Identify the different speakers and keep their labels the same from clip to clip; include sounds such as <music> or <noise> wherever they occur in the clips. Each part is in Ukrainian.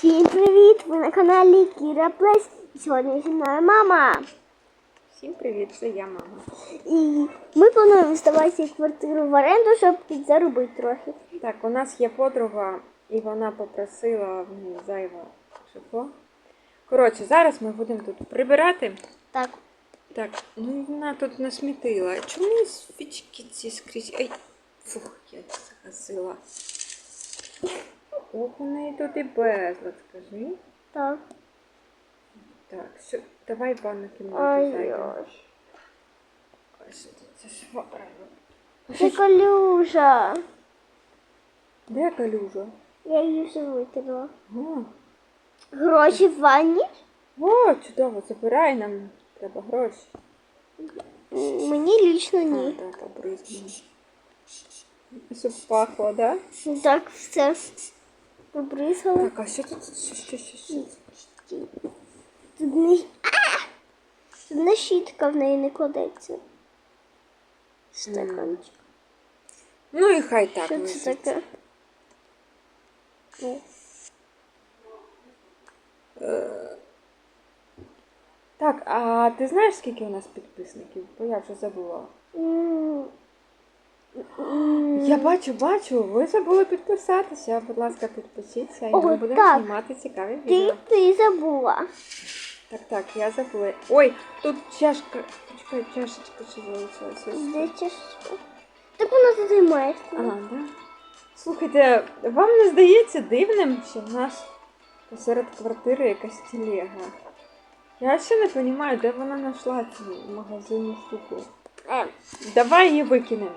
Speaker 1: Всім привіт! Ви на каналі Кіра Плейс. І Сьогодні зі мною мама.
Speaker 2: Всім привіт, це я мама.
Speaker 1: І ми плануємо здавати квартиру в оренду, щоб підзаробити трохи.
Speaker 2: Так, у нас є подруга, і вона попросила в зайве житло. Коротше, зараз ми будемо тут прибирати.
Speaker 1: Так,
Speaker 2: Так, ну вона тут насмітила. Чому свічки ці скрізь? Ай, фух, я загасила. Ох, у неї тут і безлад, скажи.
Speaker 1: так.
Speaker 2: Так, все, давай в ванну кімнату зайдемо.
Speaker 1: ой.
Speaker 2: Ой, що тут це?
Speaker 1: Це калюжа.
Speaker 2: Де калюжа?
Speaker 1: Я її вже витерла.
Speaker 2: О,
Speaker 1: Гроші в ванні?
Speaker 2: О, чудово, забирай нам. Треба гроші.
Speaker 1: М, Мені лічно
Speaker 2: А,
Speaker 1: ні.
Speaker 2: так, обризгаємо. Щоб пахло, да?
Speaker 1: Так, все. Побризгала.
Speaker 2: Так, а що тут? Що, що, що, що?
Speaker 1: Тут не... Тут не щітка в неї не кладеться. Стаканчик.
Speaker 2: Ну і хай так.
Speaker 1: Що це таке? Ну,
Speaker 2: Так, а ти знаєш, скільки у нас підписників? Бо я вже забула.
Speaker 1: м,
Speaker 2: Я бачу, бачу, ви забули підписатися. Будь ласка, підпишіться і
Speaker 1: О,
Speaker 2: ми будемо
Speaker 1: так.
Speaker 2: знімати цікаві
Speaker 1: Ти,
Speaker 2: відео.
Speaker 1: ти забула.
Speaker 2: Так, так, я забула. Ой, тут чашка. Почекай, чашечка ще залишилася.
Speaker 1: Де чашечка? Так вона тут має.
Speaker 2: Ага, да? Слухайте, вам не здається дивним, що в нас посеред квартири якась телега? Я ще не розумію, де вона знайшла цю магазинну штуку.
Speaker 1: Е,
Speaker 2: Давай її викинемо.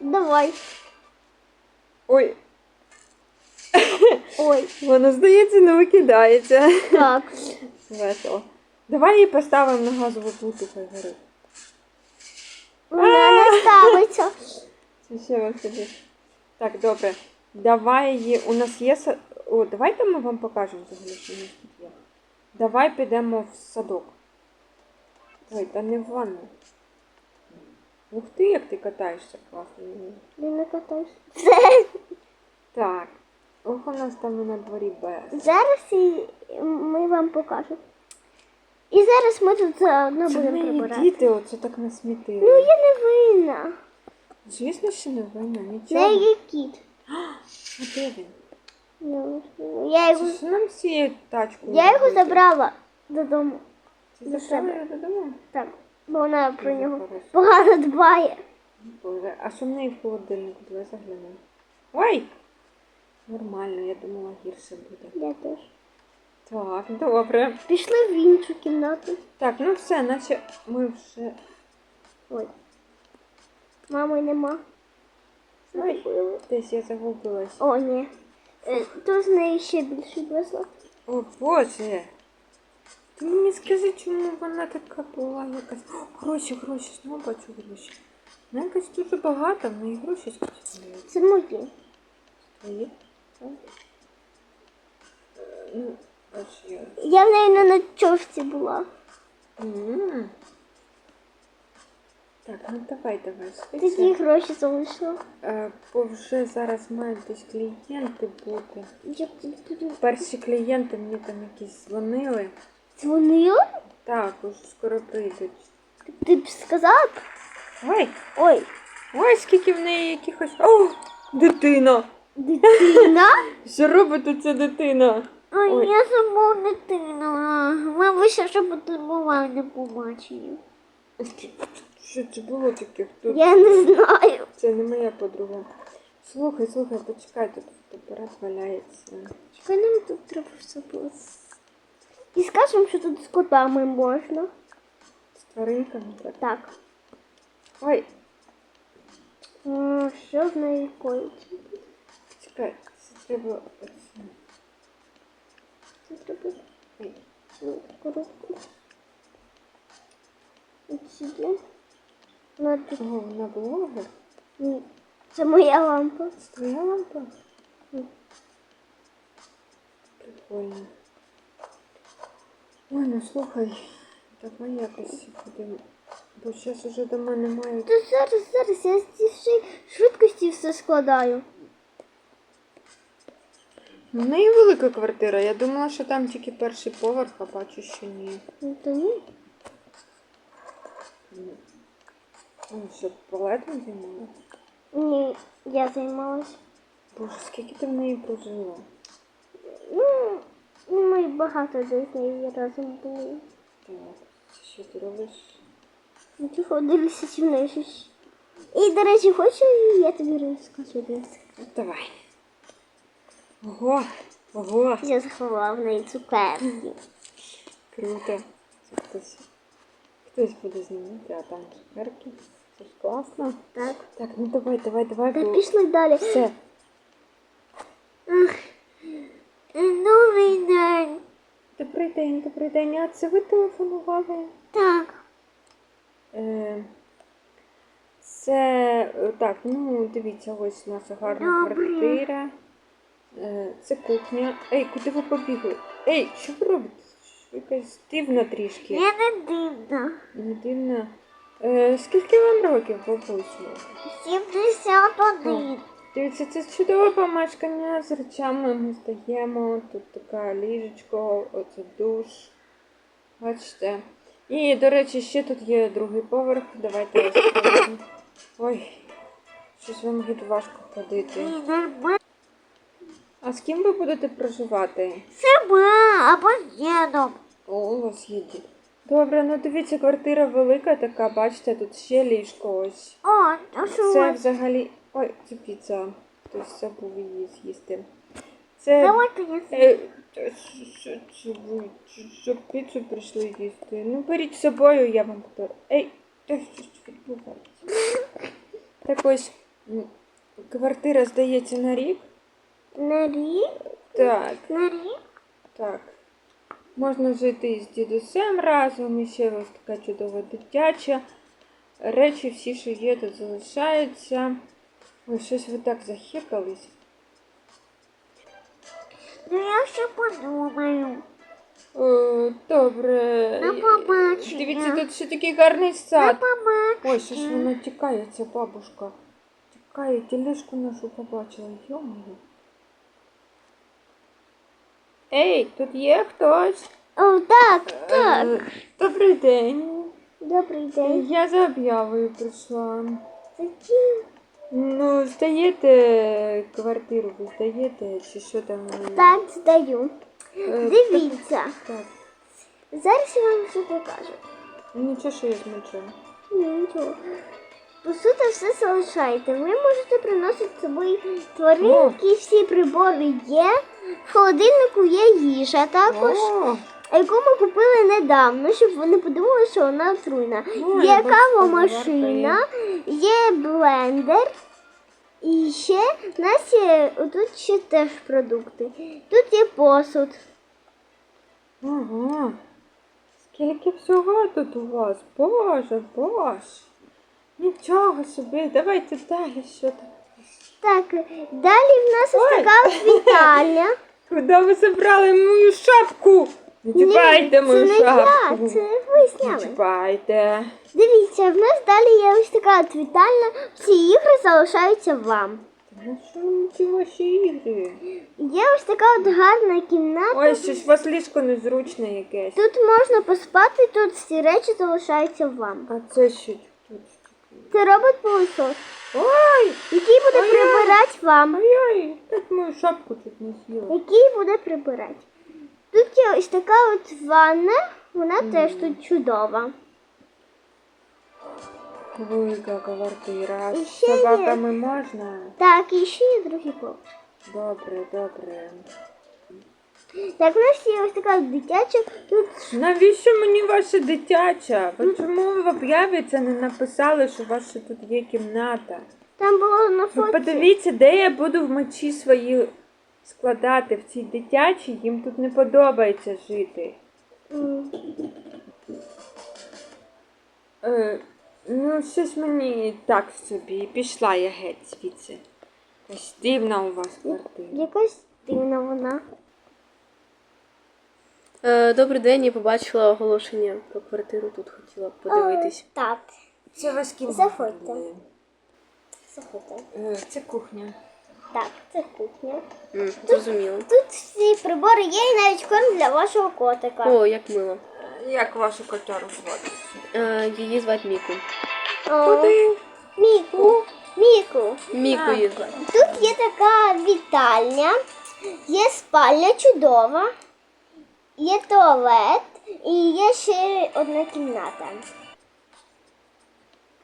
Speaker 1: Давай.
Speaker 2: Ой,
Speaker 1: Ой, <laughs>
Speaker 2: вона, здається, не викидається.
Speaker 1: так.
Speaker 2: Весело. Давай її поставимо на газову плиту, хай горить.
Speaker 1: Вона не ставиться. <laughs>
Speaker 2: Це ще веселіше. Так, добре. Давай її. У нас є са- О, давайте ми вам покажемо взагалі, що у нас тут є. Давай підемо в садок. Ой, та не в ванну. Ух ти, як ти катаєшся класно.
Speaker 1: Я не катаюсь. Це <laughs>
Speaker 2: Так. Ох, у нас там на дворі без.
Speaker 1: зараз і ми вам покажемо. І зараз ми тут заодно
Speaker 2: Це
Speaker 1: будемо
Speaker 2: неї
Speaker 1: прибирати.
Speaker 2: діти оце так насмітили.
Speaker 1: Ну я не винна.
Speaker 2: Звісно, що не винна, нічого.
Speaker 1: неї є кіт.
Speaker 2: А де він?
Speaker 1: Ну, я його,
Speaker 2: Це ж нам цією тачкою.
Speaker 1: я його забрала додому.
Speaker 2: Ти
Speaker 1: до
Speaker 2: забрала
Speaker 1: себе.
Speaker 2: його додому?
Speaker 1: Так, бо вона про нього погано дбає.
Speaker 2: Боже, а що в неї в холодильнику? Давай заглянемо. Ой! Нормально, я думала гірше буде.
Speaker 1: Я теж.
Speaker 2: Так, добре.
Speaker 1: Пішли в іншу кімнату.
Speaker 2: Так, ну все, наче ми вже.
Speaker 1: Ой. Мами нема.
Speaker 2: Ой, десь я загубилась.
Speaker 1: О, ні. Е, То з неї ще більше безлад.
Speaker 2: О Боже! Ти мені скажи, чому вона така була якась. О, гроші, гроші, знову бачу гроші. Вона якась дуже багата, в неї гроші скачали.
Speaker 1: Це мої.
Speaker 2: Твої? Е, Ну, аж я.
Speaker 1: Я в неї на ночовці була.
Speaker 2: М. Так, ну давай, давай.
Speaker 1: Такі
Speaker 2: швидше.
Speaker 1: гроші залишила.
Speaker 2: Е, Бо вже зараз мають десь клієнти бути. Перші клієнти мені там якісь дзвонили.
Speaker 1: Дзвонила?
Speaker 2: Так, уже скоро прийдуть.
Speaker 1: Ти б сказала б?
Speaker 2: Ой,
Speaker 1: Ой,
Speaker 2: ой, скільки в неї якихось. О, дитина!
Speaker 1: дитина? <laughs>
Speaker 2: Що робить тут ця дитина?
Speaker 1: Ой,
Speaker 2: Ой.
Speaker 1: я забув дитину. Мабуть, що потребував на побачення.
Speaker 2: Що це було таке? Хто?
Speaker 1: Я не знаю.
Speaker 2: Це не моя подруга. Слухай, слухай, почекай, тут апарат валяється.
Speaker 1: Чекай, нам тут треба все було. І скажемо, що тут з котами можна.
Speaker 2: З тваринками так.
Speaker 1: Так.
Speaker 2: Ой,
Speaker 1: М, Що з нею коїться?
Speaker 2: чекай, це треба. оце.
Speaker 1: Це треба
Speaker 2: Ой.
Speaker 1: ну, коробку. От сюди. На тут.
Speaker 2: Ого, вона блогер?
Speaker 1: Ні. Це моя лампа.
Speaker 2: Це твоя лампа?
Speaker 1: Ні.
Speaker 2: Прикольно. Ой, ну слухай, давай якось будемо. Бо зараз уже дома немає.
Speaker 1: То зараз, зараз я з цієї швидкості все складаю.
Speaker 2: В неї велика квартира. Я думала, що там тільки перший поверх, а бачу, що ні.
Speaker 1: Ну, то ні.
Speaker 2: Ні. Ну, що, туалетом займалася?
Speaker 1: Ні, я займалась.
Speaker 2: Боже, скільки ти в неї прожила?
Speaker 1: Ну, ми багато з нею разом були.
Speaker 2: Що ти робиш?
Speaker 1: Нічого дивлюся зі мною щось. І, до речі, хочу, я тобі розкажу.
Speaker 2: Давай. Ого, ого,
Speaker 1: Я заховала в неї цукерки.
Speaker 2: круто. Хтось, хтось буде знімати, а там цукерки. Це ж класно.
Speaker 1: Так.
Speaker 2: Так, ну давай, давай, давай.
Speaker 1: Та
Speaker 2: бо-
Speaker 1: пішли далі.
Speaker 2: Все.
Speaker 1: Новий день.
Speaker 2: Добрий день, добрий день. А це ви телефонували?
Speaker 1: Так.
Speaker 2: Е, Це е, так, ну дивіться, ось наша гарна
Speaker 1: Добре.
Speaker 2: квартира. Е, Це кухня. Ей, куди ви побігли? Ей, що ви робите? Якась дивна трішки.
Speaker 1: Я не дивна.
Speaker 2: Не дивна. Е, скільки вам років, бабусю?
Speaker 1: 71.
Speaker 2: Дивіться, це чудове помешкання з речами ми здаємо. Тут така ліжечко, оце душ. Бачите. І, до речі, ще тут є другий поверх. Давайте скажу. Ой, щось вам буде важко ходити. А з ким ви будете проживати?
Speaker 1: Сама, або з дідом.
Speaker 2: О, у вас є дід. Добре, ну дивіться, квартира велика така, бачите, тут ще ліжко ось.
Speaker 1: О, а що?
Speaker 2: Це взагалі. Ой, це піца. Хтось забув її з'їсти. Це. Е, що- що це ви? Що піцу прийшли їсти? Ну беріть з собою, я вам буду. Ей, та що ж відбувається? Так ось, квартира здається на рік.
Speaker 1: на рік,
Speaker 2: Так,
Speaker 1: на рік.
Speaker 2: так. Можна жити з дідусем разом, і ще ось така чудова дитяча. Речі всі, що є, тут залишаються. Ой, щось ви так захекались.
Speaker 1: Ну я ще подумаю.
Speaker 2: О, добре.
Speaker 1: На побачення.
Speaker 2: Дивіться, тут ще такий гарний
Speaker 1: На
Speaker 2: сад.
Speaker 1: побачення.
Speaker 2: Ой, що ж вона тікає, ця бабушка. Тікає, тілешку нашу побачила. Йомаю. Ей, тут є хтось?
Speaker 1: О, так, так.
Speaker 2: Е, Добрий день.
Speaker 1: Добрий день.
Speaker 2: Я за об'явою прийшла.
Speaker 1: Зачем?
Speaker 2: Ну, здаєте квартиру, ви здаєте, чи що там?
Speaker 1: Так, здаю.
Speaker 2: Е,
Speaker 1: Дивіться.
Speaker 2: Так,
Speaker 1: Зараз я вам все покажу.
Speaker 2: нічого, що я змочу.
Speaker 1: Ні, нічого. По суті, все залишайте. Ви можете приносити з собою тваринки, всі прибори є. В холодильнику є їжа також,
Speaker 2: О,
Speaker 1: яку ми купили недавно, щоб вони подумали, що вона отруйна.
Speaker 2: Ну,
Speaker 1: Є кавомашина, є блендер. І ще в нас є тут ще теж продукти. Тут є посуд.
Speaker 2: Ага. Скільки всього тут у вас? Боже, боже. Нічого собі, давайте далі що там.
Speaker 1: Так, далі в нас ось така <laughs> вітальня.
Speaker 2: Куди ви забрали мою шапку? Не чіпайте мою
Speaker 1: це не
Speaker 2: шапку.
Speaker 1: я, це ви
Speaker 2: Не чіпайте.
Speaker 1: Дивіться, в нас далі є ось така вітальня. Всі ігри залишаються вам.
Speaker 2: Ну що ви ці ваші ігри?
Speaker 1: Є ось така от гарна кімната.
Speaker 2: Ой, щось у вас ліжко незручне якесь.
Speaker 1: Тут можна поспати, тут всі речі залишаються вам.
Speaker 2: А це що тут?
Speaker 1: Це робот пилосос,
Speaker 2: Ой!
Speaker 1: який буде
Speaker 2: Ой-ой.
Speaker 1: прибирати вам.
Speaker 2: Ой-ой! Так мою шапку тут не з'їла.
Speaker 1: Який буде прибирати. Тут є ось така от ванна, вона теж тут чудова.
Speaker 2: Велика квартира.
Speaker 1: І
Speaker 2: З
Speaker 1: ще є-
Speaker 2: собаками можна?
Speaker 1: Так, і ще є другий поверх.
Speaker 2: Добре, добре.
Speaker 1: Так, у нас є ось така от дитяча. Тут
Speaker 2: Навіщо мені ваша дитяча? Ви чому ви в об'яві це не написали, що у вас ще тут є кімната?
Speaker 1: там було на
Speaker 2: Ви
Speaker 1: фото.
Speaker 2: подивіться, де я буду в мечі свої складати в цій дитячій, їм тут не подобається жити. Е, ну, щось мені так собі. Пішла я геть звідси. Ось дивна у вас квартира.
Speaker 1: Якась дивна вона.
Speaker 3: Е, Добрий день, я побачила оголошення про квартиру. Тут хотіла подивитись.
Speaker 1: О, так,
Speaker 2: Це вас ким?
Speaker 1: Заходьте. слухайте.
Speaker 2: Е, Це кухня.
Speaker 1: Так, це кухня.
Speaker 3: М, Зрозуміло.
Speaker 1: Тут всі прибори є і навіть корм для вашого котика.
Speaker 3: О, як мило.
Speaker 2: Як вашу котяру звати?
Speaker 3: Е, її звати Міку.
Speaker 1: О,
Speaker 2: Куди?
Speaker 1: Міку, Міку.
Speaker 3: Міку її звати.
Speaker 1: Тут є така вітальня, є спальня чудова, є туалет і є ще одна кімната.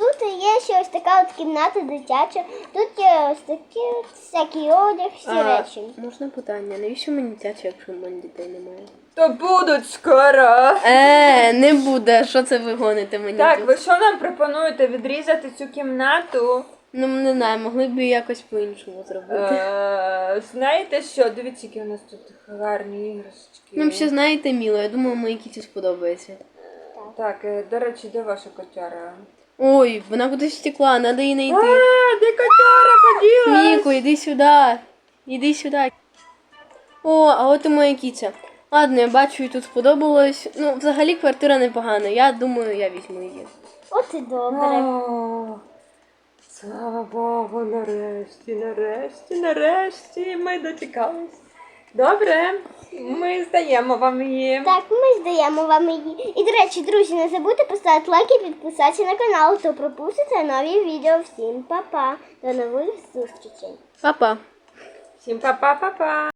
Speaker 1: Тут є ще ось така от кімната дитяча. Тут є ось такі от всякі одяг, всі
Speaker 3: А,
Speaker 1: речі.
Speaker 3: можна питання? Навіщо мені дитяче, якщо в мене дітей немає?
Speaker 2: То будуть скоро.
Speaker 3: Е, не буде. Що це ви гоните мені?
Speaker 2: Так,
Speaker 3: тут?
Speaker 2: ви що нам пропонуєте відрізати цю кімнату?
Speaker 3: Ну не знаю, могли б якось по-іншому зробити.
Speaker 2: Е, знаєте що? Дивіться, які у нас тут гарні іграшечки.
Speaker 3: Ну, взагалі, знаєте, міло, я думаю, моїй кіті сподобається.
Speaker 2: Так, е, до речі, де ваша котяра?
Speaker 3: Ой, вона кудись втекла, треба її
Speaker 2: А,
Speaker 3: знайти.
Speaker 2: де котяра поділась?
Speaker 3: Міко, іди сюди. Іди сюди. О, а от і моя кіця. Ладно, я бачу, їй тут сподобалось. Ну, взагалі квартира непогана. Я думаю, я візьму її.
Speaker 1: От і добре.
Speaker 2: О, Слава Богу, нарешті, нарешті, нарешті ми дочекались. Добре, ми здаємо вам її.
Speaker 1: Так, ми здаємо вам її. І, до речі, друзі, не забудьте поставити лайк і підписатися на канал, то пропустите нові відео. Всім па-па. До нових зустрічей.
Speaker 3: Па-па.
Speaker 2: Всім па-па-па-па.